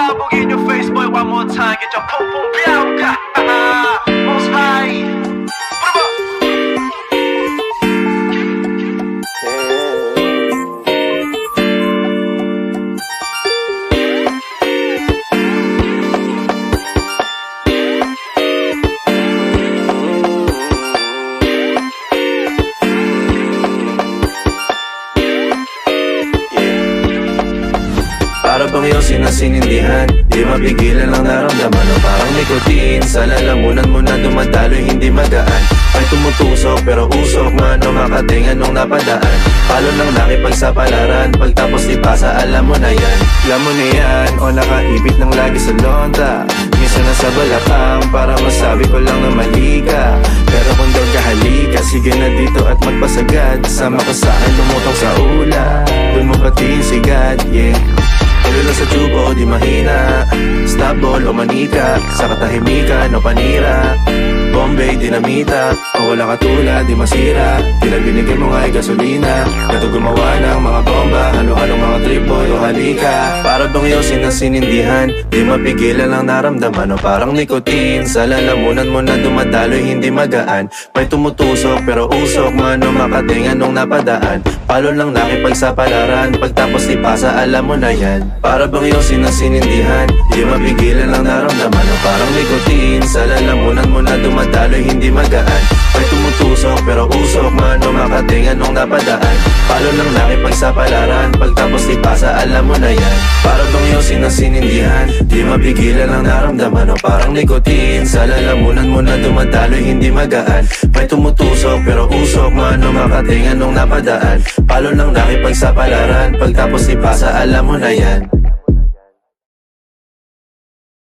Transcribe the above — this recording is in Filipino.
pasabog in your face boy one more time. Get your pum pum bianca Para bang iyong sinasinindihan Di mapigilan ang naramdaman O parang nikotin. Sa lalamunan mo na dumadaloy hindi magaan May tumutusok pero usok man O makatingan nung napadaan. Palo lang nakipagsapalaran Pagtapos ipasa alam mo na yan. Alam mo na yan O nakaibit ng lagi sa lonta. Minsan nasa balakang Para masabi ko lang na mali ka. Pero kung daw ka halika Sige na dito at magpasagad. Sama ka sa akin lumutang sa ula Doon mo patiin si God, yeah Lang sa tubo, di mahina. Stop ball o manika Sa katahimikan o panira. Bombay, dinamita O wala katulad, di masira. Tila binigyan mo nga ay gasolina? Gato gumawa ng mga bomba Halo-halong Para bang iyong sinasinindihan Di mapigilan ang naramdaman O parang nikotin. Sa lalamunan mo na dumadaloy hindi magaan. May tumutusok pero usok man O makatingan nung napadaan. Palo lang nakipagsapalaran. Pagtapos ipasa alam mo na yan. Para bang iyong sinasinindihan Di mapigilan ang naramdaman O parang nikotin. Sa lalamunan mo na dumadaloy hindi magaan. May tumutusok pero usok man O makatingan nung napadaan Palo lang nakipagsapalaran Pagtapos ipasa alam mo na yan. Para bang iyong sinasinindihan Di mapigilan ang naramdaman O parang nikotin. Sa lalamunan mo na dumadaloy hindi magaan. May tumutusok pero usok man O makatingan nung napadaan. Palo lang nakipagsapalaran Pagtapos ipasa alam mo na yan